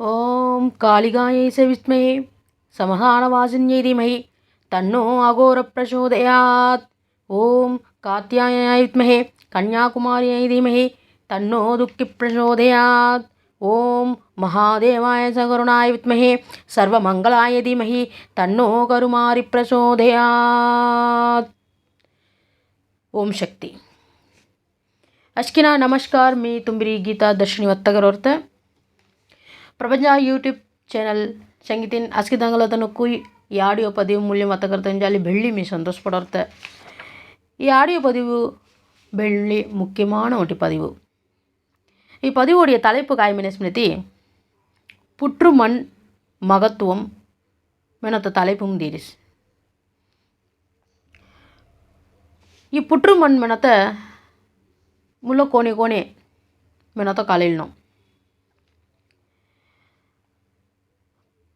ॐ कालिकायै च विद्महे समहानवासिन्यै धीमहि तन्नो अघोरप्रचोदयात् ॐ कात्यायनाय विद्महे कन्याकुमार्यै धीमहि तन्नो दुःखिप्रचोदयात् ॐ महादेवाय च करुणाय विद्महे सर्वमङ्गलाय धीमहि तन्नो करुमारी प्रचोदयात् ओम शक्ती अश्किना नमस्कार मी तुंबरी गीता दर्शनी ప్రపంచ யூடியூப் சேனல் ಸಂಗೀತಿನ ಅಸ್ಕಿ ದಂಗಲತನ ಕುಯ್ ಈ ಆಡಿಯೋ ಪದವಿ ಮೂಲ್ಯ ಮತಕರ್ತಂಜಾಲಿ வெள்ளி ಮೀ ಸಂತೋಷಪಡರ್ತೆ இ ஆடியோ பதிவு வெள்ளி முக்கியமான ஒட்டி பதிவு. இப்பதிவுடைய தலைப்பு காய்மின ஸ்மிருதி புற்று மண் மகத்துவம் மெனத்த தலைப்பும் தீரிஸ். இப்புற்று மண் மெனத்த முள்ள கோணி கோணி மெனத்த கலையினோம்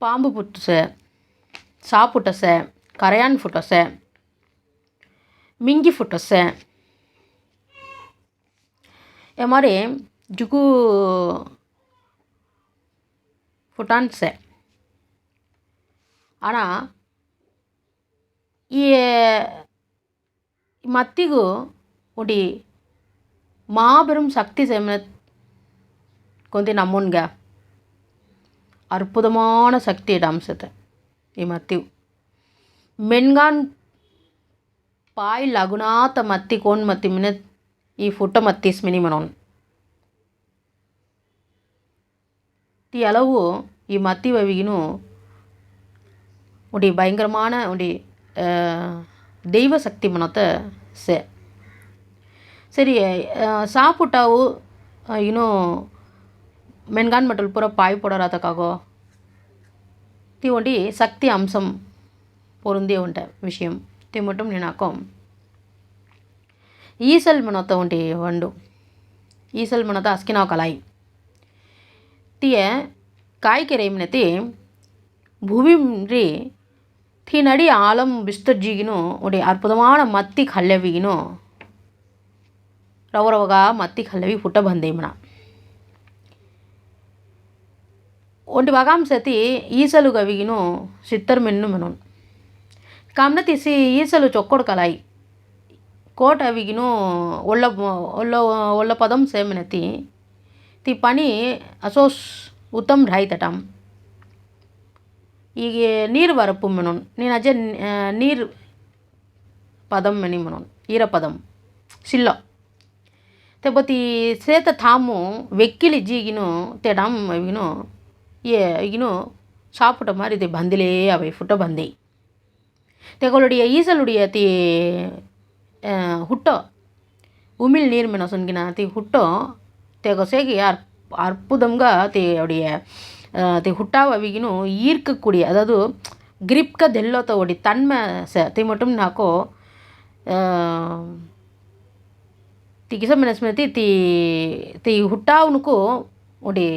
பாம்பு புட்டுசை சாப்புட்டசை கரையான் ஃபுட்டோசை மிங்கி ஃபுட்டோசை மாதிரி મારે ஃபுட்டான் ફૂટાનશે ஆனால் மத்திக்கு ஒடி மாபெரும் சக்தி ಶಕ್ತಿ ಸೇಮನೆ ಕೊಂದಿ ನಮ್ಮನ್ಗೆ அற்புதமான శక్తిയുടെ അംശത്തെ ഈ മത്തി మెన్గాన్ పాయ్ లఘునాథ మత్తి కోన్ మత్తి మిన ఈ ఫుట్ట మత్తి స్మిని మనోన్ ఈ అలవు ఈ మత్తి వవిగిను உடைய பயங்கரமான உடைய தெய்வ சக்தி மனத்தை சே சரி சாப்பிட்டாவும் இன்னும் ಮೆನ್ಗಾನ್ ಮಟಲ್ಪುರ ಪಾಯ್ పొడరాతకాగో తీవండి శక్తి అంశం పొరుందే ఉంట విషయం తిమ్మటం నేనాకో ಈಸಲ್ ಮನತ ಉಂಡಿ ವಂಡು ಈಸಲ್ ಮನತ ಅಸ್ಕಿನಾವ್ ಕಲಾಯಿ ತಿಯ ಕಾಯ್ಕೆರೆ ಮಿನತಿ ಭೂಮಿ ರೀ ತಿ ನಡಿ ಆಲಂ ಬಿಸ್ತರ್ಜಿಗಿನು ಒಡೆ ಅದ್ಭುತಮಾನ ಮತ್ತಿ ಹಲ್ಲವಿಗಿನು ರವರವಗ ಮತ್ತಿ ಹಲ್ಲವಿ ಪುಟ್ಟ ಬಂದೇಮಣ ఒంటి వగాంశతి ఈసలు గవిగిను సిత్తర్మెన్ను మెనున్ కమ్నతిసి ఈసలు చొక్కొడు కలాయి కోట అవిగిను ఒళ్ళ ఒళ్ళ ఒళ్ళ పదం సేమినతి తి పని అసోస్ ఉత్తమ్ ఢాయితటం ಈಗ ನೀರು ವರಪ್ಪು ಮೆನೋನ್ ನೀನು ಅಜ್ಜ ನೀರು ಪದಂ ಮೆನಿ ಮೆನೋನ್ ಈರ ಪದಂ ಸಿಲ್ಲ ತೆಬತಿ ಸೇತ ಥಾಮು ವೆಕ್ಕಿಲಿ ಜೀಗಿನು ತೆಡಂ ಇವಿನು ಏನು ಶಾಪುಟ ಮಾರಿದೆ ಬಂದಿಲೇ ಅವೆ ಫುಟ ಬಂದೆ ತೆಗೊಳುಡಿಯ ಈಸಲುಡಿಯ ತಿ ಹುಟ್ಟ ಉಮಿಳ್ ನೀರ್ ಮೆಣಸನ್ಗಿನ ತಿ ಹುಟ್ಟ ತೆಗೊಸೆಗಿ ಅರ್ ಅರ್ಪುದಂಗ ತಿ ಅವಡಿಯ ತಿ ಹುಟ್ಟಾವಗಿನು ಈರ್ಕ ಕುಡಿ ಅದದು ಗ್ರಿಪ್ಕ ದೆಲ್ಲೋತ ಒಡಿ ತನ್ಮ ಸ ತಿ ಮಟ್ಟಂ ನಾಕೋ ತಿ ಕಿಸ ಮೆಣಸ್ಮೆತಿ ತಿ ತಿ ಹುಟ್ಟಾವನಕು ಒಡಿ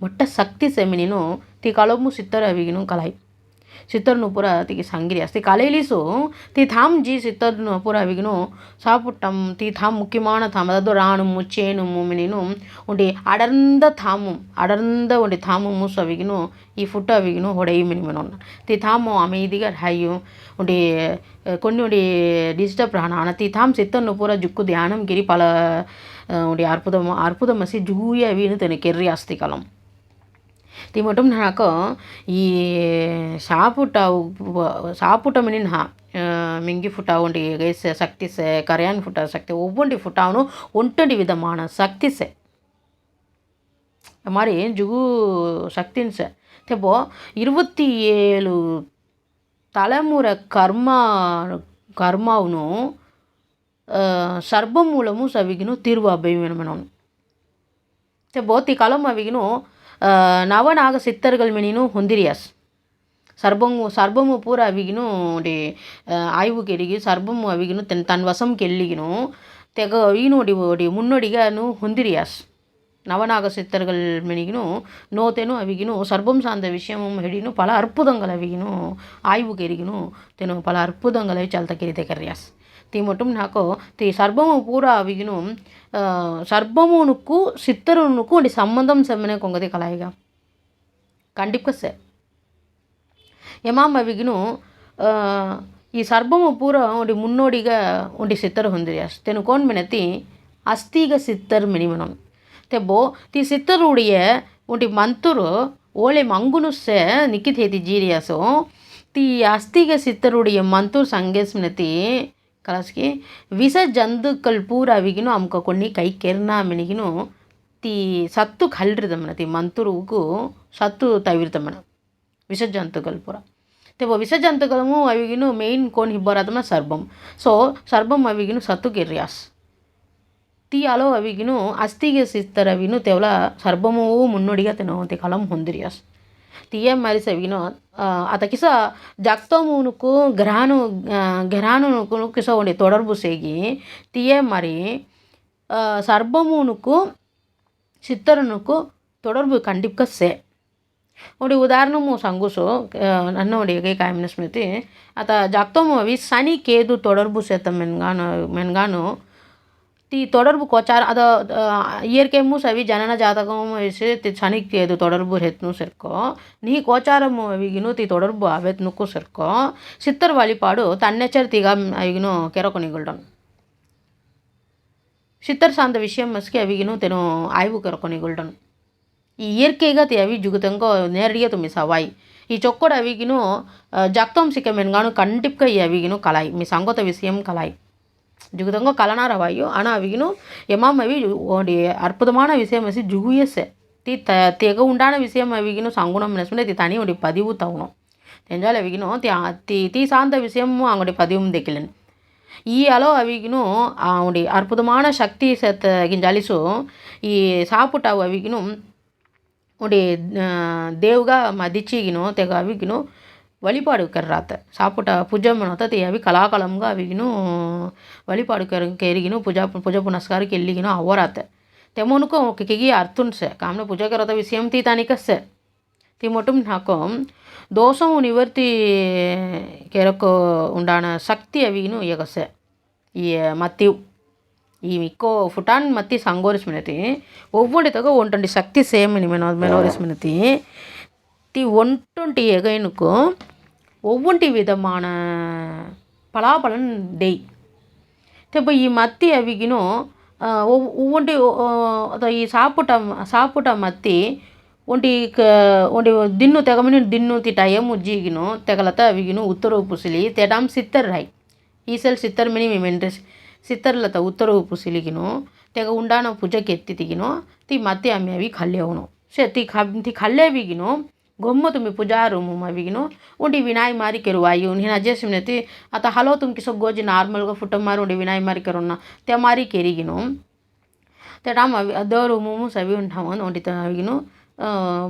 ಬೊಟ್ಟ ಸಕ್ತಿ ಸೆಮಿನಿನು ती काळोमू सित्तर हवी न्हू कालाय ಸಿತ್ತರ್ ನೂಪುರ ತಿಗೆ ಸಂಗಿರಿ ಅಸ್ತಿ ಕಾಲೇಲಿಸು ತಿ ಥಾಮ್ ಜಿ ಸಿತ್ತರ್ ನೂಪುರ ಅವಿಗಿನು ಸಾಪುಟ್ಟಂ ತಿ ಥಾಮ್ ಮುಖ್ಯಮಾನ ಥಾಮ್ ಅದು ರಾಣುಮು ಚೇಣುಮು ಮಿನಿನು ಉಂಡಿ ಅಡರ್ಂದ ಥಾಮು ಅಡರ್ಂದ ಉಂಡಿ ಥಾಮು ಮೂಸು ಅವಿಗಿನು ಈ ಫುಟ್ಟು ಅವಿಗಿನು ಹೊಡೆಯಿ ಮಿನಿಮಿನ ತಿ ಥಾಮು ಅಮೇದಿಗ ಹಾಯು ಉಂಡಿ కొన్ని డిజిటల్ ప్రాణాన తీతాం సిత్తన్ను పూర జుక్కు ధ్యానం గిరి పల అర్పుదం అర్పుదమసి జూయ వీను తన కెర్రి అస్తికలం ತಿಮಟುಮ್ನಾಕ ಈ ಶಾಪುಟ ಶಾಪುಟ ಮಿನಿನ್ ಹಾ மிங்கி ஃபுட்டா ஒண்டி கைஸ் சக்தி சே கரையான் ஃபுட்டா சக்தி ஒவ்வொண்டி ஃபுட்டானும் ஒன்றடி விதமான சக்தி இந்த மாதிரி ஜுகு சக்தின் சே இப்போ இருபத்தி ஏழு தலைமுறை கர்மா கர்மாவும் சர்ப மூலமும் சவிக்கணும் தீர்வு அபயம் வேணும் இப்போ தி களம் அவிக்கணும் நவநாக சித்தர்கள் மினினும் ஹொந்திரியாஸ் சர்பமு சர்பமு பூரா அவிகினும் ஒடி ஆய்வுக்கு எடிகி சர்பமு அவிகினும் தன் தன் வசம் கெல்லிகினும் தெக அவிகினும் ஒடி ஒடி முன்னோடிகனும் ஹொந்திரியாஸ் நவநாக சித்தர்கள் மினிகினும் நோத்தேனும் அவிகினும் சர்பம் சார்ந்த விஷயமும் எடினும் பல அற்புதங்கள் அவிகினும் ஆய்வுக்கு எரிகினும் தெனும் பல அற்புதங்களை சல்தக்கிரி தெக்கரியாஸ் తీయమటంనాకో తీ సర్వము పూరా అవిగిను సర్వమునుకు సిత్తరునుకు ఒంటి సంబంధం సెమ్మనే కొంగది కలాయిగా கண்டிப்பாக சார் எமாம் அவிகினும் ಈ ಸರ್ಬಮು ಪೂರ ಒಂಟಿ ಮುನ್ನೋಡಿಗ ಒಂಟಿ ಸಿತ್ತರ್ ಹೊಂದಿರಿಯಾಸ್ ತೆನು ಕೋನ್ ಮಿನತಿ ಅಸ್ತಿಗ ಸಿತ್ತರ್ ಮಿನಿಮನಂ ತೆಬೋ ತಿ ಸಿತ್ತರ್ ಉಡಿಯ ಒಂಟಿ ಮಂತುರು ಓಳೆ ಮಂಗುನುಸ್ಸೆ ನಿಕ್ಕಿತ್ ಹೇತಿ ಜೀರಿಯಾಸು ತಿ ಅಸ್ತಿಗ ಸಿತ್ತರ್ ಉಡಿಯ ಮಂತುರ್ ಸಂಗೇಸ್ ಮಿನತಿ ಕಲಸ್ಕಿ ವಿಸಜಂದು ಕಲ್ಪೂರ ಅವಿಗಿನೂ ಅಮ್ಕೊಕೊಂಡು ಕೈ ಕೆರ್ನ ಮಿನಿಗಿನೂ ತಿ ಸತ್ತು ಕಲ್ರಿದಮ್ಮನ ತಿ ಮಂತುರುಗೂ ಸತ್ತು ತವಿರ್ತಮ್ಮನ ವಿಸಜಂತು ಕಲ್ಪೂರ ತೇವ ವಿಸಜಂತುಗಳಮು ಅವಿಗಿನೂ ಮೇಯ್ನ್ ಕೋನ್ ಹಿಬ್ಬರಾದಮ್ಮ ಸರ್ಬಂ ಸೊ ಸರ್ಬಂ ಅವಿಗಿನೂ ಸತ್ತು ಗಿರ್ಯಾಸ್ ತಿ ಅಲೋ ಅವಿಗಿನೂ ಅಸ್ತಿಗೆ ಸಿಸ್ತರ ಅವಿನೂ ತೆವಲ ಸರ್ಬಮೂ ಮುನ್ನುಡಿಗೆ ತೆನೋ ತಿ ಕಲಂ ಹೊಂದಿರಿಯಾಸ್ తీయమ్మరి వినోద్ ಆತ ಕಿಸ ಜಕ್ತಮೂನುಕು ಗ್ರಹಾನು ಗ್ರಹಾನುನುಕು ಕಿಸ ಉಂಡೆ ತೊಡರ್ಬು ಸೇಗಿ ತಿಯೇ ಮರಿ ಸರ್ಬಮೂನುಕು ಸಿತ್ತರನುಕು ತೊಡರ್ಬು ಕಂಡಿಪ್ಕ ಸೇ ನೋಡಿ ಉದಾಹರಣಮು ಸಂಗುಸು ನನ್ನ ನೋಡಿ ಗೈ ಕಾಯಮ್ನ ಸ್ಮೃತಿ ಆತ ಜಾಕ್ತೋಮು ಅವಿ ಸನಿ ಕೇದು ತೊಡರ್ಬು ಸೇತ ಮೆನ್ಗಾನು ಮೆನ್ಗಾನು தொடர்பு கோச்சார் அதை இயற்கையமும் சரி ஜனன ஜாதகமும் வயசு தி சனிக்கு எது தொடர்பு ஹெத்னும் சேர்க்கும் நீ கோச்சாரமும் ಈಗಿನೂ ತಿ தொடர்பு அவேத்னுக்கும் சேர்க்கும் சித்தர் வழிபாடு தன்னெச்சர் திகம் ಈಗಿನೂ ಕೆರಕೊನಿಗೊಳ್ளும் சித்தர் சார்ந்த விஷயம் மஸ்கி அவிகினும் தினம் ஆய்வு கரக்கொனிகொள்ளும் இயற்கைகா தேவி ஜுகுதங்கோ நேரடியாக தும்மி சவாய் ఈ చొక్కడు అవిగిను జక్తం సిక్క మెనగాను కంటిప్గా ఈ అవిగిను కలాయి మీ సంగత విషయం కలాయి ஜுகுதங்க கலனாரவாயும் ஆனால் அவனும் எமாமவி உடைய அற்புதமான விஷயம் வச்சு ஜுகுயஸ் தி த தேக உண்டான விஷயம் அவனும் சங்குணம் நினைச்சுமே தி தனி உடைய பதிவு தவணும் தெரிஞ்சால் அவனும் தி தி தீ சார்ந்த விஷயமும் அவங்களுடைய பதிவும் தெக்கலன்னு ఈ అలో అవిగిను ఆవిడ అద్భుతమైన శక్తి గింజాలిసు ఈ సాపుటావు అవిగిను ఉడి దేవుగా మదిచిగిను తెగ అవిగిను వలిపాడు కర్రాత సాపుట ಪೂಜಮ್ಮನತ ಅವಿ ಕಲಾಕಲಂಗ ಅವಿಗಿನು ವಲಿಪಾಡು ಕರ್ ಕೆರಿಗಿನು ಪೂಜಾ ಪೂಜಾ ಪುನಸ್ಕಾರಕ್ಕೆ ಎಲ್ಲಿಗಿನು ಅವರಾತ ತೆಮೋನುಕೋ ಕಿಗಿ ಅರ್ಥುನ್ಸೆ ಕಾಮನ ಪೂಜಾ ಕರತ ವಿಷಯಂ ತಿ ತಾನಿಕಸ್ಸೆ ತಿ ಮೊಟುಂ ನಾಕಂ ದೋಷಂ ನಿವರ್ತಿ ಕೆರಕೋ ಉಂಡಾಣ ಶಕ್ತಿ ಅವಿಗಿನು ಯಗಸೆ ಈ ಮತ್ತಿವ್ ಈ ಮಿಕ್ಕೋ ಫುಟಾನ್ ಮತ್ತಿ ಸಂಗೋರಿಸ್ಮಿನತಿ ಒವ್ವೊಂಡೆ ತಗೋ ಒಂಟೊಂಡಿ ಶಕ್ತಿ ಸೇಮ್ ನಿಮೇನೋ ಮೇನೋರಿಸ್ಮಿನತಿ தி ஒன் டுவெண்ட்டி எகைனுக்கும் ஒவ்வொன்ட்டி விதமான பலாபலன் டெய் இப்போ ఈ మత్తి అవిగిను ఒంటి ఈ సాపుట సాపుట మత్తి ఒంటి ఒంటి దిన్ను తెగమని దిన్ను తి టయము జీగిను తెగలత అవిగిను ఉత్తరవు పుసిలి తెడాం సిత్తర్ రాయ్ ఈసల్ సిత్తర్ మిని మేము సిత్తర్లత ఉత్తరవు పుసిలిగిను తెగ ఉండాన పుజకెత్తి తిగిను తి మత్తి అమ్మి అవి ఖల్లేవును తి ఖ తి ఖల్లే బిగిను ગમો તમે પૂજારો મુમાં વિઘ્નો ઊંડી વિનાય મારી કરવાયું હું હિના જેસમ નથી આતા હલો તુમ કિસો ગોજી નાર્મલగా ఫుట్టమారు ఉండి ಮಾರಿ మారి కరున్న తే మారి కెరిగిను తెడామ దోరు ముము సవి ఉంటాము ఉండి తగిను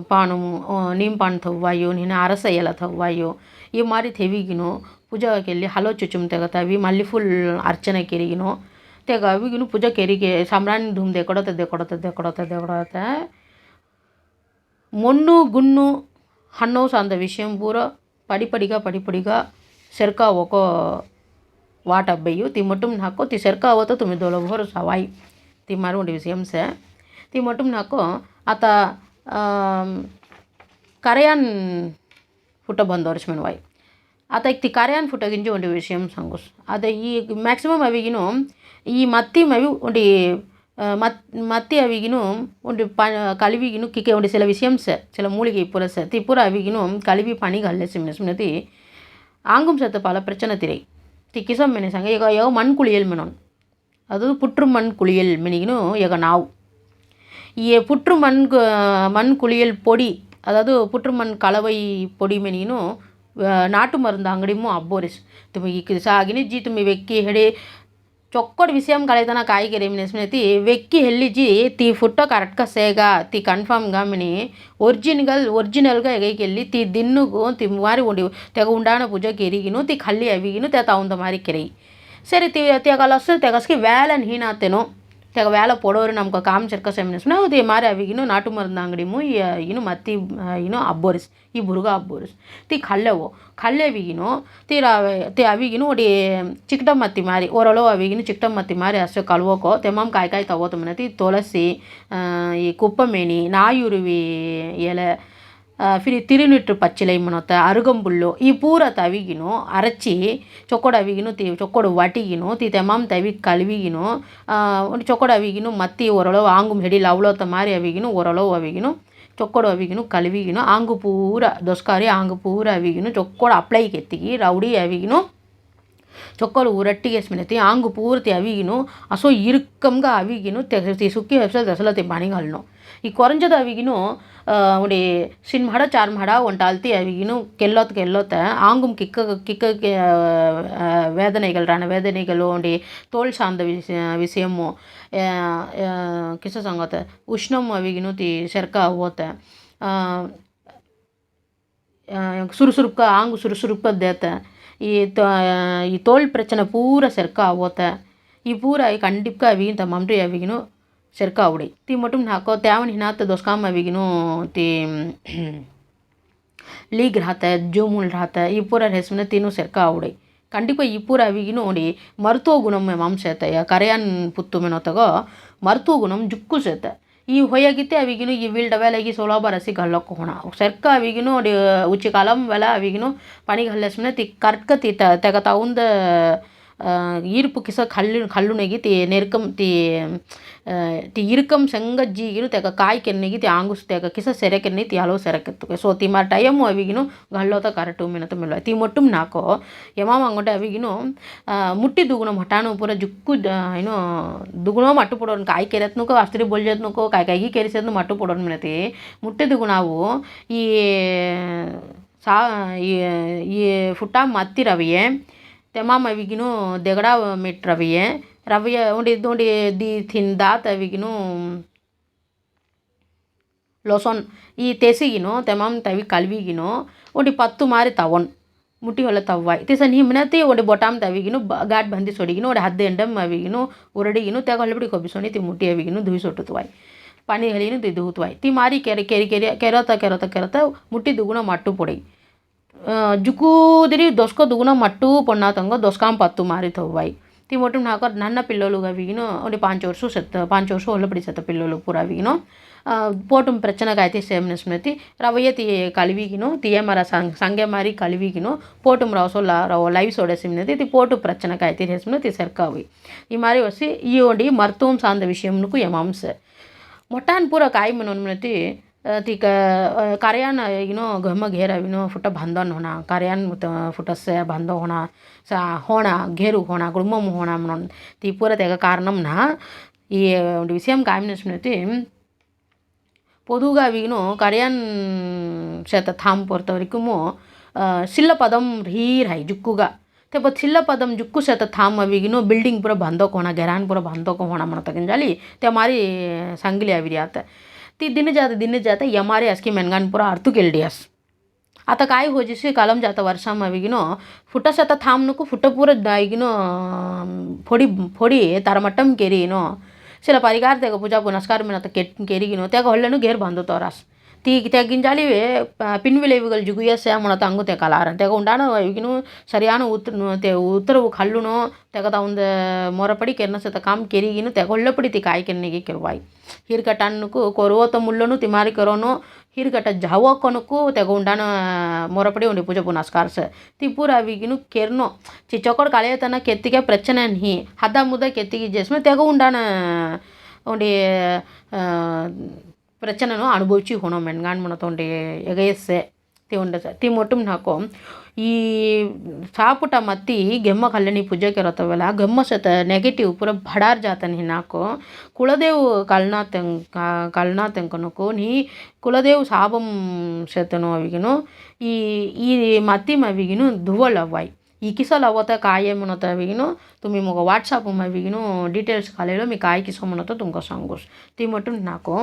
ಪಾಣಮು ನಿಂಪಾಣ್ ಥವ್ವಾಯೋ ನಿನ್ನ ಅರಸ ಎಲ್ಲ ಥವ್ವಾಯೋ ಈ ಮಾರಿ ತೆವಿಗಿನೋ ಪೂಜಾ ಕೆಲ್ಲಿ ಹಲೋ ಚುಚುಮ್ ತೆಗತಾವಿ ಮಲ್ಲಿ ಫುಲ್ ಅರ್ಚನೆ ಕೆರಿಗಿನೋ ತೆಗ ಅವಿಗಿನೂ ಪೂಜಾ ಕೆರಿಗೆ ಸಾಮ್ರಾಣಿ ಧೂಮ್ ದೇಕೊಡತ್ತೆ ದೇಕೊಡತ್ತೆ ದೇಕೊಡತ್ತೆ ದೇಕೊಡತ್ತೆ ಮೊಣ್ಣು ಗುಣ್ಣು ஹன்னோஸ் அந்த విషయం పూరా పడిపడిగా పడిపడిగా સરકા ઓકો વાટ અબૈયું તે મટુમ નાખો તે સરકાવો તો તમે દોલો ભરો સવાય તે મારું ઊંડી વિષయం છે તે મટુમ નાખો આત కరయాన్ ఫుట బంద్ వరచమని వాయి ಆತ ತಿ ಕಾರ್ಯಾನ್ ಫುಟ ಗಿಂಜಿ ಒಂದು ವಿಷಯ ಸಂಗೋಸ್ ಅದ ಈ ಮ್ಯಾಕ್ಸಿಮಮ್ ಅವಿಗಿನ ಈ ಮತ್ತಿ ಮವಿ ಒಂದು ಮತ್ತಿ ಅವಿಗೂ ಒಂದು ಪ ಕಲಿವಿಗೂ ಕಿಕ್ಕೆ ಒಂದು சில விஷயம் ச சில மூலிகை புற ச திப்புற அவிகினும் கழுவி பணிகள்ல சிம்ன சிம்னதி ஆங்கும் சத்து பல பிரச்சனை திரை திக்கிசம் மெனிசங்க ಈಗ ಯಾವ ಮಣ್ ಕುಳಿಯಲ್ ಮೆನೋನ್ ಅದು ಪುಟ್ರು ಮಣ್ ಕುಳಿಯಲ್ ಮೆನಿಗಿನೂ ಈಗ ನಾವು ಈ ಪುಟ್ರು ಮಣ್ ಮಣ್ ಕುಳಿಯಲ್ பொடி அதாவது புற்று மண் கலவை பொடி ಮೆನಿಗಿನೂ ನಾಟು ಮರುಂದು ಅಂಗಡಿ ಅಬ್ಬೋರಿಸ್ ತುಮಿ ಸಾಗಿನಿ ಜಿ ತುಮಿ ವೆಕ್ಕಿ ಹೆಡೆ చొక్కటి విషయం కలైతే నాకు ఆగిరి నిజమైతే వెక్కి హెల్లిజి తీ ఫుట్టో కరెక్ట్గా సేగా తీ కన్ఫామ్గా మిని ఒరిజినల్ ఒరిజినల్గా ఎగైకెళ్ళి తీ దిన్నుకు తి మారి ఉండి తెగ ఉండాన పూజకి ఎరిగిను తీ కళ్ళి అవిగిను తె ఉంద మారి కెరయి సరే తీ తెగలు వస్తుంది తెగస్కి వేలని హీనాతెను తెగ వేళ పొడవరు నమ్మక కామచర్క సెమినిస్ను ఇదే మారి అవి ఇను నాటు మరుంద ಅಂಗಡಿಮು ಇನ್ನು ಮತ್ತಿ ಇನ್ನು ಅಬ್ಬೋರಿಸ್ ಈ ಬುರುಗ ಅಬ್ಬೋರಿಸ್ ತಿ ಕಲ್ಲೆವು ಕಲ್ಲೆವಿಗಿನು ತೀರ ತಿ ಅವಿಗಿನು ಒಡಿ ಚಿಕ್ಕಟಮ್ ಮತ್ತಿ ಮಾರಿ ಓರಳು ಅವಿಗಿನು ಚಿಕ್ಕಟಮ್ ಮತ್ತಿ ಮಾರಿ ಅಷ್ಟು ಕಲ್ವೋಕೋ ತೆಮ್ಮಮ್ ಕಾಯಿ ಕಾಯಿ ತಗೋತಮ್ಮನೆ ತಿ ತುಳಸಿ ಈ ಕುಪ್ಪಮೇಣಿ ನಾಯುರುವಿ ಎಲೆ ಫಿರಿ ತಿರುನಿಟ್ಟು ಪಚ್ಚಿಲ ಇಮ್ಮನೊತ್ತ ಅರುಗಂಬುಲ್ಲು ಈ ಪೂರ ತವಿಗಿನು ಅರಚಿ ಚೊಕ್ಕೊಡ ಅವಿಗಿನು ತಿ ಚೊಕ್ಕೊಡು ವಟಿಗಿನು ತಿ ತೆಮಾಮ್ ತವಿ ಕಲ್ವಿಗಿನು ಒಂದು ಚೊಕ್ಕೊಡ ಅವಿಗಿನು ಮತ್ತಿ ಒರಳವು ಆಂಗುಮ್ ಹಿಡಿಲ ಅವಳೋತ್ತ ಮಾರಿ ಅವಿಗಿನು ಒರಳವು ಅವಿಗಿನು ಚೊಕ್ಕೊಡು ಅವಿಗಿನು ಕಲ್ವಿಗಿನು ಆಂಗು ಪೂರ ದೊಸ್ಕಾರಿ ಆಂಗು ಪೂರ ಅವಿಗಿನು ಚೊಕ್ಕೊಡು ಅಪ್ಲೈಗೆ ಎತ್ತಿಗಿ ರೌಡಿ ಅವಿಗಿನು ಚೊಕ್ಕಲು ಉರಟ್ಟಿಗೆ ಸ್ಮಿನತಿ ಆಂಗು ಪೂರ್ತಿ ಅವಿಗಿನು ಅಸೋ ಇರುಕ್ಕಂಗ ಅವಿಗಿನು ಸುಕ್ಕಿ ಹೆಸಲು ದಸಲತಿ ಬಾಣಿಗಲ್ನು ಈ ಕೊರಂಜದ ಅವಿಗಿನು ಉಡಿ ಸಿನ್ ಮಾಡ ಚಾರ್ ಮಾಡ ಒಂಟಾಲ್ತಿ ಅವಿಗಿನು ಕೆಲ್ಲೋತ್ ಕೆಲ್ಲೋತ ಆಂಗುಮ್ ಕಿಕ್ಕ ಕಿಕ್ಕ வேதனைகள் ரண வேதனைகள் உண்டி தோல் சார்ந்த விஷய விஷயமு ಕಿಸ ಸಂಗತ ಉಷ್ಣಮ್ ಅವಿಗಿನು ತಿ ಸೆರ್ಕ ಹೋತ ಸುರುಸುರುಪ್ಕ ಆಂಗು ಸುರುಸುರುಪ್ಕ ದೇತ ಈ தோல் பிரச்சனை பூரா செருக்கா ஆவோத்த ಈ ಪೂರ ಕಂಡಿಪ್ಕ ಅವಿಗಿನ ತಮ್ಮಂಡ್ರಿ ಅವಿಗಿನು ಸೆರ್ಕ ಅವಡಿ ತಿ ಮಟುಮ್ ನಾಕೋ ತ್ಯಾವನ್ ಹಿನಾತ ದೊಸ್ಕಾಮ್ ಅವಿಗಿನು ತಿ ಲೀಗ್ ರಾತ ಜೋಮುಲ್ ರಾತ ಈ ಪೂರ ಹೆಸರಿನ ತಿನ್ನು ಸೆರ್ಕ ಅವಡಿ ಕಂಡಿಪ ಈ ಪೂರ ಅವಿಗಿನು ನೋಡಿ ಮರ್ತೋ ಗುಣಮ್ ಮಾಂಸ ಸೇತಯ್ಯ ಕರೆಯನ್ ಪುತ್ತು ಮೆನೋತಗೋ ಮರ್ತೋ ಗುಣಮ್ ಜುಕ್ಕು ಸೇತ ಈ ಹೊಯ್ಯಾಗಿತ್ತೆ ಅವಿಗಿನು ಈ ವೀಲ್ಡ ವೇಲೆಗಿ ಸೋಲಾಬ ರಸಿ ಗಲ್ಲೊಕ್ಕ ಹೋಣ ಸರ್ಕ ಅವಿಗಿನು ಉಚ್ಚಿ ಕಾಲಂ ವೆಲ ಅವಿಗಿನು ಪಣಿಗೆ ಹಲ್ಲೆಸ್ಮನೆ ತಿ ಕರ್ಕ ತಿ ತೆಗ ఈర్పుకిస కళ్ళు కళ్ళునెగి తి నెరకం తి తి ఇరుకం సంగ జీగిను తెగ కాయ్ కెన్నెగి తి ఆంగుస్ తెగ కిస సెరకెన్ని తి అలో సెరకెత్తు సో తి మా టైము అవిగిను గళ్ళోత కరటు మినత మిల్వ తి మొట్టం నాకో యమామంగుంటే అవిగిను ಮುಟ್ಟಿ ದುಗುಣ ಮಟಾನು ಪೂರ ಜುಕ್ಕು ಏನು ದುಗುಣ ಮಟ್ಟು ಪಡೋನ್ ಕಾಯಿ ಕೆರೆತ್ನಕೋ ಅಸ್ತ್ರಿ ಬೋಲ್ಜತ್ನಕೋ ಕಾಯಿ ಕಾಯಿಗೆ ಕೆರೆಸದ್ನು ಮಟ್ಟು ಪಡೋನ್ ಮಿನತಿ ಮುಟ್ಟೆ ದುಗುಣವು ಈ ಸಾ ಈ ಫುಟ್ಟ ಮತ್ತಿರವಿಯೇ તેમાં વિઘ્નો દેગડા મીટ રવીએ રવીએ ઊંડી ઊંડી દી થીન દાત વિઘ્નો ಲೋಸನ್ ಈ ತೆಸಿಗಿನೋ ತೆಮಾಮ್ ತವಿ ಕಲ್ವಿಗಿನೋ ಒಂಡಿ ಪತ್ತು ಮಾರಿ ತವನ್ ಮುಟ್ಟಿ ಹೊಲ ತವ್ವಾಯ್ ತಿಸ ನಿಮ್ನತಿ ಒಂಡಿ ಬೊಟಾಮ್ ತವಿಗಿನು ಗಾಡ್ ಬಂದಿ ಸೊಡಿಗಿನು ಒಂಡಿ ಹದ್ದು ಎಂಡಮ್ ಅವಿಗಿನು ಉರಡಿಗಿನು ತೆಗ ಹೊಲಬಿಡಿ ಕೊಬ್ಬಿಸೋಣಿ ತಿ ಮುಟ್ಟಿ ಅವಿಗಿನು ದುಯಿ ಸೊಟ್ಟುತ್ವಾಯ್ ಪಾನಿ ಹಲಿನು ದಿ ದೂತ್ವಾಯ್ ತಿ ಮಾರಿ ಕೆರೆ ಕೆರೆ ಕೆರೆ ಕೆರತ ಕೆರತ ಕೆರತ ಮುಟ್ಟಿ ದುಗುಣ ಮಟ್ಟು ಪೊಡಿ జుకు దిరి దొస్క దుగున మట్టు పొన్నాతంగ దొస్కాం పత్తు మారి తవ్వాయి తిమోటం నాకు నన్న పిల్లలుగా వీగినో అంటే పాంచోర్సు సెత్త వర్షం ఒళ్ళపడి సెత్త పిల్లలు పూరా వీగినో పోటం ప్రచనకైతే సేమ స్మృతి రవయ్య తీ కలివీగినో తీయమర సంగ సంగమారి కలివీగినో పోటం రవసో రవ లైవ్ సోడేసింది ఇది పోటు ప్రచనకైతే తీ సరికావి ఈ మరి వచ్చి ఈ ఓడి మర్తూం సాంద విషయంకు ఎమాంస మొట్టాన్ పూర కాయమనున్మతి अथी कार्यान यू नो घम घेर यू नो फुट बांधण होणा कार्यान फुटस्य बांधो होणा सा होणा घेरू होणा कुडुंबम होणा म्हणून ती परत एका కారణం నా ఈ విషయం కామినేషన్ పొదువుగా వీను కరియన్ చేత థామ్ పొరత వరకుము సిల్ల పదం హీర్ హై జుక్కుగా తెప్ప చిల్ల పదం జుక్కు చేత థామ్ అవిగిను బిల్డింగ్ పూర బందోకోణ గెరాన్ పూర బందోకోణ మన తగ్గించాలి తే మరి సంగిలి అవిరియాత ते हमारी संगली अविरियात ती दिन जाते दिन जाते यमारे असकी मेनगान पूरा अर्थू केल्डियास आता काय होजीसी कालम जाता वर्षाम अविगिनो फुटस आता थाम नको फुट पूरा दाइगिनो फोडी फोडी तारमट्टम केरीनो ಸಿಲ ಪರಿಗಾರ ತೆಗ ಪೂಜಾ ಪುನಸ್ಕಾರ ಮಿನತ ಕೆಟ್ ಕೆರಿಗಿನೋ ತೆಗ ಹೊಳ್ಳೆನು ಗೇರ್ ಬಂದು ತೋರಾಸ್ ತೀಗಿ ತೆಗ್ಗಿಂಜಾಲಿವೆ ಪಿನ್ವಿಲೇವುಗಳು ಜುಗುಯಸ್ಸೆ ಮುಣತ ಅಂಗು ತೆಕಲಾರ ತೆಗ ಉಂಡಾನ ಇಗಿನು ಸರಿಯಾನ ಉತ್ತರ ತೆ ಉತ್ತರವು ಕಲ್ಲುನು ತೆಗದ ಒಂದು ಮೊರಪಡಿ ಕೆರ್ನಸತ ಕಾಮ್ ಕೆರಿಗಿನು ತೆಗ ಒಳ್ಳಪಡಿ ತಿ ಕಾಯಿ ಕೆನ್ನಿಗೆ ಕೆರುವಾಯಿ ಹಿರ್ಕಟನ್ನುಕು ಕೊರುವತ ಮುಳ್ಳನು ತಿಮಾರಿ ಕೆರೋನು ಹಿರ್ಕಟ ಜಾವಕೊನಕು ತೆಗ ಉಂಡಾನ ಮೊರಪಡಿ ಉಂಡಿ ಪೂಜೆ ಪುನಸ್ಕಾರಸ ತಿಪ್ಪೂರ ಅವಿಗಿನು ಕೆರ್ನೋ ಚಿಚ್ಚೊಕ್ಕಡ ಕಳೆಯತನ ಕೆತ್ತಿಗೆ ಪ್ರಚನೆ ಹಿ ಹದ ಮುದ ಕೆತ್ತಿಗೆ ಜಸ್ಮೆ ತೆಗ ಉಂಡಾನ ಉಂಡಿ ಪ್ರಚನನು ಅನುಭವಿಸಿ ಹೋಣೋ ಮೆಣ್ಗಾಣ್ಮನ ತೊಗೊಂಡೆ ಎಗಯಸ್ಸೆ ತಿಂಡ ತಿ ಮೊಟ್ಟಮ್ನಾಕೋ ಈ ಸಾಪುಟ ಮತ್ತಿ ಗೆಮ್ಮ ಕಲ್ಯಾಣಿ ಪೂಜೆಗೆ ಇರತ್ತವಲ್ಲ ಗೆಮ್ಮ ಸತ ನೆಗೆಟಿವ್ ಪೂರ ಬಡಾರ್ ಜಾತನ ಹಿನ್ನಾಕೋ ಕುಲದೇವ್ ಕಲ್ನಾ ತೆಂಕ ಕಲ್ನಾ ತೆಂಕನಕು ನೀ ಕುಲದೇವ್ ಸಾಬಂ ಸತನು ಅವಿಗಿನು ಈ ಈ ಮತ್ತಿ ಮವಿಗಿನು ಧುವಲ್ ಅವಾಯ್ ಈ ಕಿಸಲ್ ಅವತ್ತ ಕಾಯೆ म्हणत विगिनो तुम्ही मग व्हॉट्सअप मग विगिनो डिटेल्स खालेलो मी काय किसो म्हणतो तुमकां सांगूस ती म्हटून नाको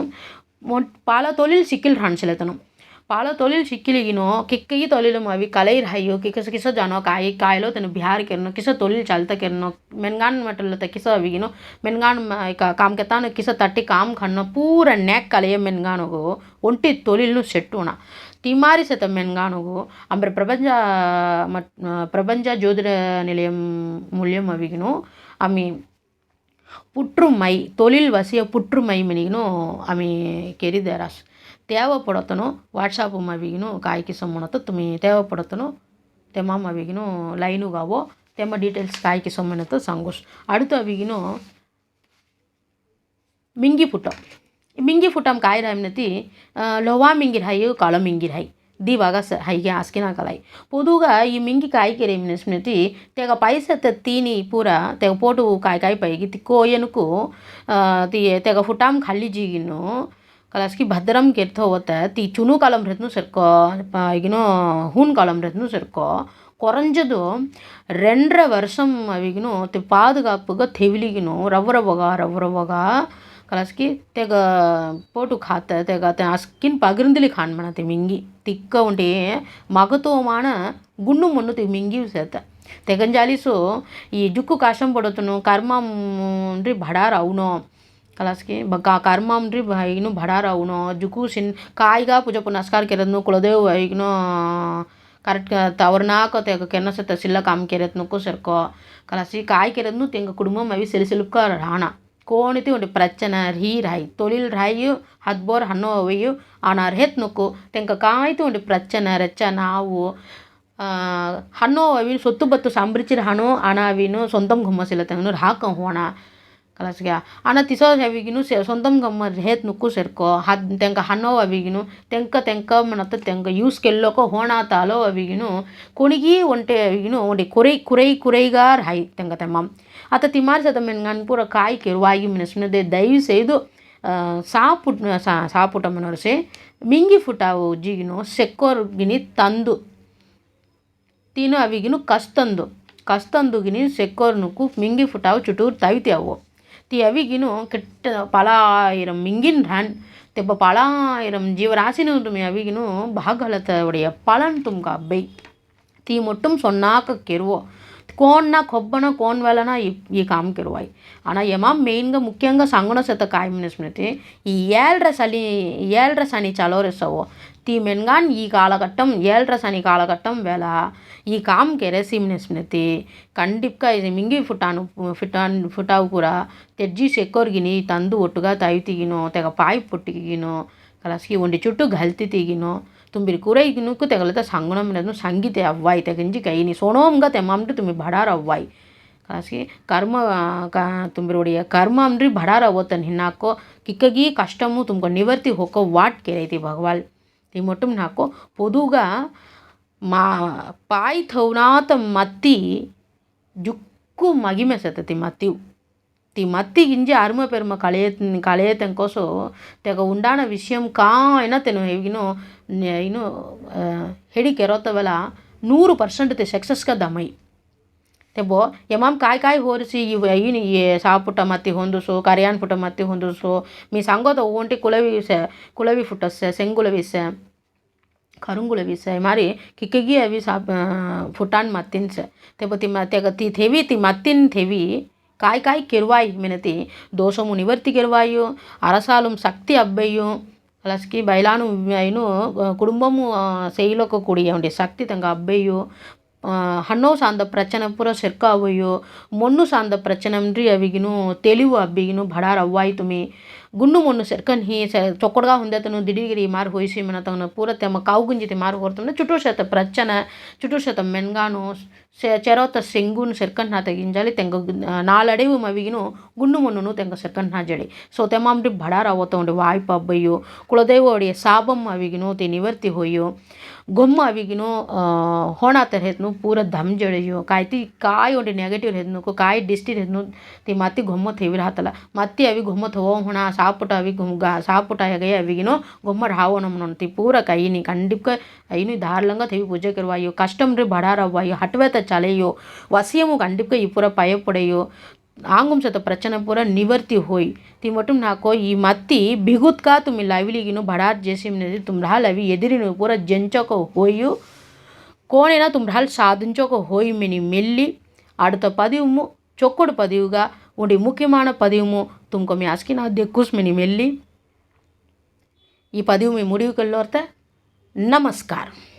பல தொழில் ಸಿಕ್ಕಿಲ್ಲ ಸೆಲೆತನು ಪಾಲ ತೊಲಿಲ್ ಸಿಕ್ಕಿಲಿಗಿನೋ ಕೆಕ್ಕಗಿ ತೊಲಿಲು ಮಾವಿ ಕಲೈ ರಹಾಯೋ ಕಿಸ ಕಿಸ ಜಾನೋ ಕಾಯಿ ಕಾಯಲೋ ತನು ಬಿಹಾರ್ ಕೆರ್ನೋ ಕಿಸ ತೊಲಿಲ್ ಚಾಲ್ತ ಕೆರ್ನೋ ಮೆನ್ಗಾನ್ ಮಟಲ್ಲ ತ ಕಿಸ ಅವಿಗಿನೋ ಮೆನ್ಗಾನ್ ಕಾಮ್ ಕೆತ್ತಾನ ಕಿಸ ತಟ್ಟಿ ಕಾಮ್ ಖಣ್ಣೋ ಪೂರ ನ್ಯಾಕ್ ಕಲೆಯ ಮೆನ್ಗಾನೋಗೋ ಒಂಟಿ ತೊಲಿಲ್ನು ಸೆಟ್ಟೋಣ திமாரி செத்த மென்கானுகு அம்பர் பிரபஞ்ச மட் பிரபஞ்ச ஜோதிட நிலையம் மூலியம் அவிக்கணும் ஐ மீன் புற்றுமை தொழில் வசிய புற்றுமை ಮಿನಿಗೂ আমি ಕೆರಿದೆ ರಾಸ್ ತೇವಪಡತನು ವಾಟ್ಸಾಪ್ ಮವಿಗಿನೂ ಕಾಯ್ಕಿ ಸಮ್ಮನತ ತುಮಿ ತೇವಪಡತನು ತೆಮ ಮವಿಗಿನೂ ಲೈನು ಗಾವೋ ತೆಮ ಡೀಟೇಲ್ಸ್ ಕಾಯ್ಕಿ ಸಮ್ಮನತ ಸಂಗೋಸ್ ಅಡುತ್ತ ಅವಿಗಿನೂ ಮಿಂಗಿ ಪುಟ್ಟ ಮಿಂಗಿ ಪುಟ್ಟಂ ಕಾಯ್ರಾಮ್ನತಿ ಲೋವಾ ಮಿಂಗಿರ್ ಹೈ ಕಾಳ ಮಿಂಗಿರ್ ಹೈ ದಿವಾಗ ಹೀಗೆ ಹಾಸಿಗೆನ ಹಾಕಲಾಯಿ ಪೊದುಗ ಈ ಮಿಂಗಿ ಕಾಯಿಕೆರೆ ಸ್ಮೃತಿ ತೆಗ ಪೈಸತ್ತ ತೀನಿ ಪೂರ ತೆಗ ಪೋಟು ಕಾಯಿ ಕಾಯಿ ಪೈಗಿ ತಿಕ್ಕೋ ಏನಕು ತೆಗ ಫುಟಾಮ್ ಖಾಲಿ ಜೀಗಿನು ಕಲಾಸ್ಕಿ ಭದ್ರಂ ಕೆತ್ತ ಹೋವತ್ತ ತಿ ಚುನು ಕಾಲಂ ರತ್ನು ಸರ್ಕೋ ಈಗಿನ ಹೂನ್ ಕಾಲಂ ರತ್ನು ಸರ್ಕೋ ಕೊರಂಜದು రెండ్ర వర్షం అవిగిను పాదుగాపుగా తెవిలిగిను రవ్వరవ్వగా రవ్వరవ్వగా कलासकी ते पोटू खात तेका तें आस्कीन पागिंदली खाण म्हणा ती मिंगी तिक्क उंटी मगतो माण ಗುಣ್ಣು ಮಣ್ಣು ತೆಗೆ ಮಿಂಗಿವು ಸೇತ ತೆಗಂಜಾಲಿಸು ಈ ಜುಕ್ಕು ಕಾಶಂ ಪಡೋತನು ಕರ್ಮಂಡ್ರಿ ಬಡಾರ್ ಅವನು ಕಲಾಸ್ಕಿ ಬಕ್ಕ ಕರ್ಮಂಡ್ರಿ ಈಗಿನೂ ಬಡಾರ್ ಅವನು ಜುಕ್ಕು ಸಿನ್ ಕಾಯಿಗ ಪೂಜೆ ಪುನಸ್ಕಾರ ಕೆರದ್ನು ಕುಳದೇವು ಈಗಿನೂ ಕರೆಕ್ಟ್ ತವರ್ನಾಕ ತೆಗ ಕೆನ್ನಸತ್ತ ಸಿಲ್ಲ ಕಾಮ್ ಕೆರೆತ್ನಕ್ಕೂ ಸರ್ಕೋ ಕಲಾಸಿ ಕಾಯಿ ಕೆರೆದ್ನು ತೆಂಗ ಕುಡುಂಬಂ ಅವಿ ಸೆಲಿಸೆಲುಕ್ಕ ರಾಣ கோணித்து உண்டு பிரச்சனை ஹீராய் தொழில் ராயு ಹದ್ಬೋರ್ ಹಣ್ಣೋವೆಯು ಅನಾರ್ ಹೆತ್ನುಕ್ಕು ತೆಂಕ ಕಾಯ್ತು ಉಂಡು ಪ್ರಚನ ರೆಚ್ಚ ನಾವು ಹಣ್ಣೋವಿನ ಸೊತ್ತು ಬತ್ತು ಸಂಬ್ರಿಚಿರ ಹಣ್ಣು ಅಣಾವಿನು ಸ್ವಂತಂ ಗುಮ್ಮಸಿಲ್ಲ ತಂಗ್ನೂರು ಹಾಕ ಹೋಣ ಕಲಸ್ಗೆ ಅಣ ತಿಸೋ ಅವಿಗಿನು ಸೆ ಸ್ವಂತಂ ಗಮ್ಮ ಹೇತ್ ನುಕ್ಕು ಸೆರ್ಕೋ ಹದ್ ತೆಂಕ ಹಣ್ಣೋ ಅವಿಗಿನು ತೆಂಕ ತೆಂಕ ಮನತ್ತ ತೆಂಕ ಯೂಸ್ ಕೆಲ್ಲೋಕೋ ಹೋಣ ತಾಲೋ ಅವಿಗಿನು ಕುಣಿಗಿ ಒಂಟೆ ಅವಿಗಿನು ಒಂಡೆ ಕುರೈ ಕುರೈ ಕುರೈಗಾರ್ ಹೈ ತೆಂಕ ತೆಮ್ಮ ಅಥವಾ ತಿಮಾರಿ ಸತ ಮೆನ್ಗನ್ ಪೂರ ಕಾಯಿ ಕೇರು ವಾಯು ಮೆಣಸಿನದೆ ದಯವಿಸೆಯ್ದು ಸಾಪುಟ್ ಸಾಪುಟ ಮನೋರಿಸಿ ಮಿಂಗಿ ಫುಟಾವು ಜಿಗಿನು ಸೆಕ್ಕೋರ್ಗಿನಿ ತಂದು ತಿನ್ನು ಅವಿಗಿನು ಕಸ್ತಂದು ಕಸ್ತಂದುಗಿನಿ ಸೆಕ್ಕೋರ್ನುಕು ಮಿಂಗಿ ಫುಟಾವು ಚುಟೂರು ತವಿತಾವು ತಿ ಅವಿಗಿನು ಕೆಟ್ಟ பலாயிரம் மிங்கின்றான் தெப்ப பலாயிரம் ஜீவராசினு துமி அவிகினும் பாகலத்தோடைய பலன் தும்கா பை தீ மட்டும் சொன்னாக்க கெருவோம் కోన్నా కొబ్బన కోన్ వలన ఈ కామ్కిరువాయి అన ఏమా మెయిన్గా ముఖ్యంగా సంగుణ సత కాయమిన స్మృతి ఈ ఏల్డ్రస్ అని ఏల్డ్రస్ అని చలోరిసవో తీమెన్గాన్ ఈ కాలఘట్టం ஏழ்ரஸ் அணி காலகட்டம் வேலை ஈ காம் கெரே சீம்னே ஸ்மிருதி கண்டிப்பாக இது மிங்கி ஃபுட்டானு ஃபிட்டான் ஃபுட்டாவு கூட తెజ్జి సెక్కొరిగిని తందు ఒట్టుగా తవి తీగినో తెగ పాయి పొట్టిగినో కలసి ఉండి చుట్టూ గల్తి తీగినో ತುಂಬಿರಿಕೂರೆ ಇನ್ನಕ್ಕೂ ತೆಗಲದ ಸಂಗುಣಮನನ್ನು ಸಂಗೀತೆ ಅವ್ವಾಯಿ ತೆಗಂಜಿ ಕೈನಿ ಸೊಣೋಮ್ಗ ತೆಮ್ಮಂಟು ತುಂಬಿ ಬಡಾರ ಅವ್ವಾಯಿ ಕಾಸಿ ಕರ್ಮ ತುಂಬಿರೋಡಿಯ ಕರ್ಮ ಅಂದ್ರಿ ಬಡಾರ ಓತನ್ ಹಿನ್ನಾಕೋ ಕಿಕ್ಕಗಿ ಕಷ್ಟಮು ತುಂಬ ನಿವರ್ತಿ ಹೋಕೋ ವಾಟ್ ಕೆರೈತಿ ಭಗವಾಲ್ ಈ ಮೊಟ್ಟಮ್ ನಾಕೋ పొదుగా మా పాయి థౌనాత మత్తి జుక్కు మగిమె సతతి మత్తివు ती మత్తి గింజ అరుమ పెరుమ కళయ కళయతం కోసం తెగ ఉండాన ವಿಷಯಂ ಕಾಯ್ನ ತೆನು ಹೇಗಿನೋ ಇನ್ನು ಹೆಡಿ ಕೆರೋತವಲ ನೂರು ಪರ್ಸೆಂಟ್ ತೆ ಸಕ್ಸಸ್ಗ ದಮೈ ತೆಬೋ ಯಮಾಮ್ ಕಾಯ್ ಕಾಯ್ ಹೋರಿಸಿ ಇವು ಇನ್ನು ಸಾಪುಟ ಮತ್ತಿ ಹೊಂದಿಸು ಕರಿಯಾನ್ ಪುಟ ಮತ್ತಿ ಹೊಂದಿಸು మీ సంగత ఓంటి కులవి కులవి ఫుటస్సే సెంగులవిసే కరుంగులవిసే మరి కిక్కగి అవి సా ఫుటాన్ మత్తిన్సే తెబో తి తెగ తి థెవి తి మత్తిన్ థెవి காய் காய் கெருவாய் மினதி தோஷமும் நிவர்த்தி கெருவாயும் அரசாலும் சக்தி அப்பையும் ప్లస్కి బయలాను అయిను కుటుంబము శైలికి కూడి ఉండి శక్తి తంగ అబ్బయ్యో. హన్నో సాంద ప్రచన పుర శర్కావయ్యో మొన్ను సాంద ప్రచనం అవిగిను తెలివు అబ్బిగిను బడారవ్వాయి తుమి. ಗುಂಡು ಮುಣ್ಣು ಸರ್ಕನ್ ಹಿ ಚೊಕ್ಕಡ್ಗ ಹೊಂದತನು ದಿಢೀಗಿರಿ ಮಾರು ಪೂರ ತಮ್ಮ ಪೂರತ್ಯಮ್ಮ ಕಾವುಗುಂಜಿತಿ ಮಾರು ಹೊರತವನ ಚುಟುಶತ ಪ್ರಚನ ಚುಟುಶತ ಮೆನ್ಗಾನು ಚೆರೋತ ಸೆಂಗುನ್ ಸೆರ್ಕಂಡ್ ಹಾತ ಗಿಂಜಾಲಿ ತೆಂಗ ನಾಳಡೆವು ಮವಿಗಿನು ಗುಂಡು ಮುಣ್ಣು ತೆಂಗ ಸೆರ್ಕಂಡ್ ಹಾಜಳಿ ಸೊ ತೆಮ್ಮಾಂಬ್ರಿ ಬಡಾರ ಓತೊಂಡು ವಾಯ್ಪ ಅಬ್ಬಯ್ಯು ಕುಲದೇವ ಒಡೆಯ ಸಾಬಮ್ಮ ಅವಿಗಿನು ತಿ ನಿವರ್ತಿ ಹೊಯ್ಯು. ಗೊಮ್ಮ ಅವಿಗಿನು ಹೋಣಾತರ ಹೆತ್ನು ಪೂರ ಧಮ್ ಜಡೆಯೋ ಕಾಯ್ತಿ ಕಾಯಿ ಒಂಡಿ ನೆಗೆಟಿವ್ ಹೆದ್ನು ಕಾಯಿ ಡಿಸ್ಟಿರ್ ಹೆದ್ನು ತಿ ಮತ್ತಿ ಗೊಮ್ಮ ಥೇವಿ ರಾತಲ್ಲ ಮತ್ತಿ ಅವಿ ಗೊಮ್ಮ ಥೋ ಹೊಣ ಸಾಪುಟ ಅವಿ ಗೊಮ್ಮ ಸಾಪುಟ ಹೆಗಯ ಅವಿಗಿನು ಗೊಮ್ಮ ರಾವಣಮ್ಮನ ತಿ ಪೂರ ಕೈನಿ ಕಂಡಿಪ್ಕ ಐನು ಧಾರ್ಲಂಗ ಥೇವಿ ಪೂಜೆ ಕರುವಾಯೋ ಕಷ್ಟಂ ರೀ ಬಡಾರ ಅವ್ವಾಯೋ ಹಟ್ವೇತ ಚಲೆಯೋ ವಸಿಯಮು ಕಂಡಿಪ್ಕ ಈ ಪೂರ ಪಯಪೊಡೆಯೋ આંગુમ છતાં પ્રચન પૂરા નિવર્તી હોય ತಿ ನಾಕೋ ಈ ಮತ್ತಿ ಬಿಗುತ್ಕಾ ತುಮಿ ಲವಿಲಿಗಿನು ಬಡಾರ್ ಜೇಸಿಮ್ನದಿ అవి ಲವಿ ಎದಿರಿನು ಪೂರ ಜಂಚೋಕೋ ಹೋಯು కోనైనా తుమ్రహాలు సాధించక హోయిమిని మెల్లి. ఆడతో పదివుము చొక్కుడు పదివుగా ఉండి ముఖ్యమైన పదివుము తుంకొమి ఆస్కి నా దిక్కుస్మిని మెల్లి. ఈ పదివుమి ముడివుకెళ్ళోర్తే నమస్కారం.